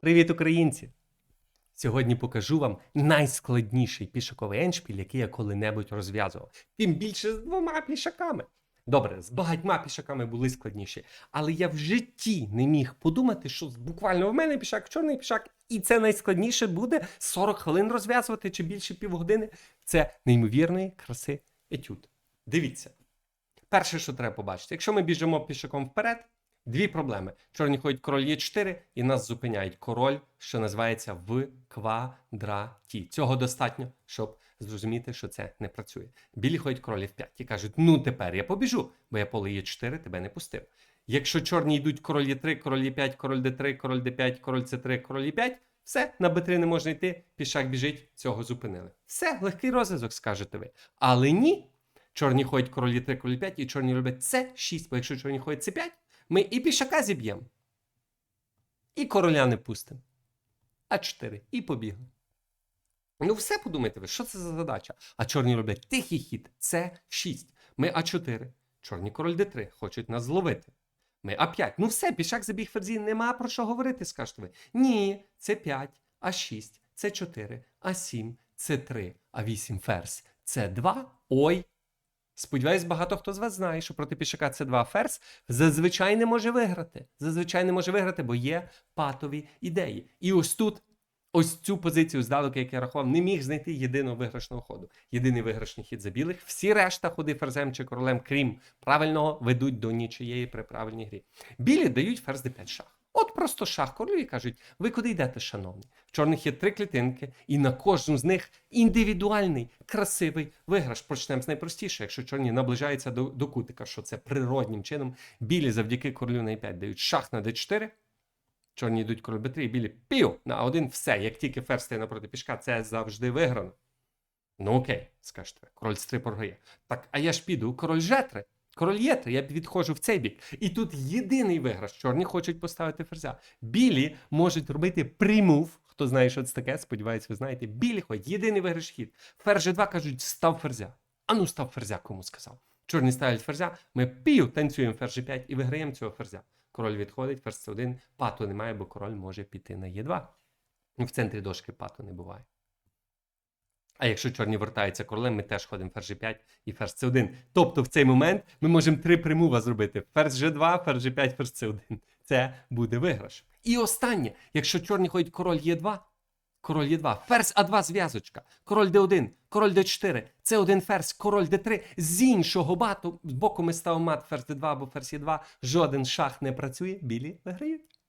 Привіт, українці! Сьогодні покажу вам найскладніший пішаковий еншпіль, який я коли-небудь розв'язував. Тим більше з двома пішаками. Добре, з багатьма пішаками були складніші, але я в житті не міг подумати, що буквально в мене пішак, чорний пішак, і це найскладніше буде 40 хвилин розв'язувати чи більше півгодини. Це неймовірної краси етюд. Дивіться. Перше, що треба побачити, якщо ми біжимо пішаком вперед, дві проблеми. Чорні ходять король є 4 і нас зупиняють король, що називається в квадраті. Цього достатньо, щоб зрозуміти, що це не працює. Білі ходять король в 5 і кажуть: ну тепер я побіжу, бо я поле є 4 тебе не пустив. Якщо чорні йдуть король є 3, король є 5, король d3, король d5, король c3, король є 5, все, на b3 не можна йти, пішак біжить, цього зупинили. Все, легкий розв'язок, скажете ви. Але ні. Чорні ходять король є 3, король 5, і чорні роблять це 6, бо якщо чорні ходять c 5, ми і пішака зіб'ємо. І короля не пустимо. А4. І побігли. Ну, все подумайте ви, що це за задача? А чорні роблять тихий хід, це 6. Ми А4. Чорні король Д3 хочуть нас зловити. Ми А5. Ну все, пішак забіг ферзі, нема про що говорити, скажете ви. Ні, це 5, А6, це 4, А7, це 3, А8 ферзь, це 2. Ой. Сподіваюсь, багато хто з вас знає, що проти пішака це 2 ферзь зазвичай не може виграти. Зазвичай не може виграти, бо є патові ідеї. І ось тут, ось цю позицію здалеку, як я рахував, не міг знайти єдиного виграшного ходу. Єдиний виграшний хід за білих. Всі решта ходи ферзем чи королем, крім правильного, ведуть до нічиєї при правильній грі. Білі дають ферзь d5 шах. Просто шах королю і кажуть: ви куди йдете, шановні? В чорних є три клітинки, і на кожну з них індивідуальний, красивий виграш. Почнемо з найпростіше, якщо чорні наближаються до, до кутика, що це природнім чином. Білі завдяки королю на e5 дають шах на d4. Чорні йдуть король b3, і білі пів на один все. Як тільки ферзь напроти пішка, це завжди виграно. Ну окей, скажете, король з 3 програє. Так, а я ж піду, король Ж3. Король Є3, я відходжу в цей бік. І тут єдиний виграш. Чорні хочуть поставити ферзя. Білі можуть робити примув. Хто знає, що це таке, сподіваюсь, ви знаєте. Білі ходять, єдиний виграш хід. Ферзь G2 кажуть, став ферзя. А ну став ферзя, кому сказав. Чорні ставлять ферзя, ми пів танцюємо ферзь G5 і виграємо цього ферзя. Король відходить, ферзь C1, пату немає, бо король може піти на Е2. В центрі дошки пату не буває. А якщо чорні вертаються королем, ми теж ходимо ферзь G5 і ферзь C1. Тобто в цей момент ми можемо три примува зробити: ферзь G2, ферзь G5, ферзь C1. Це буде виграш. І останнє, якщо чорні ходять король Е2, король Е2, ферзь А2 зв'язочка, король Д1, король Д4, С1 ферзь, король Д3. З іншого бату, з боку ми ставимо мат ферзь Д2 або ферзь Е2, жоден шах не працює, білі виграють.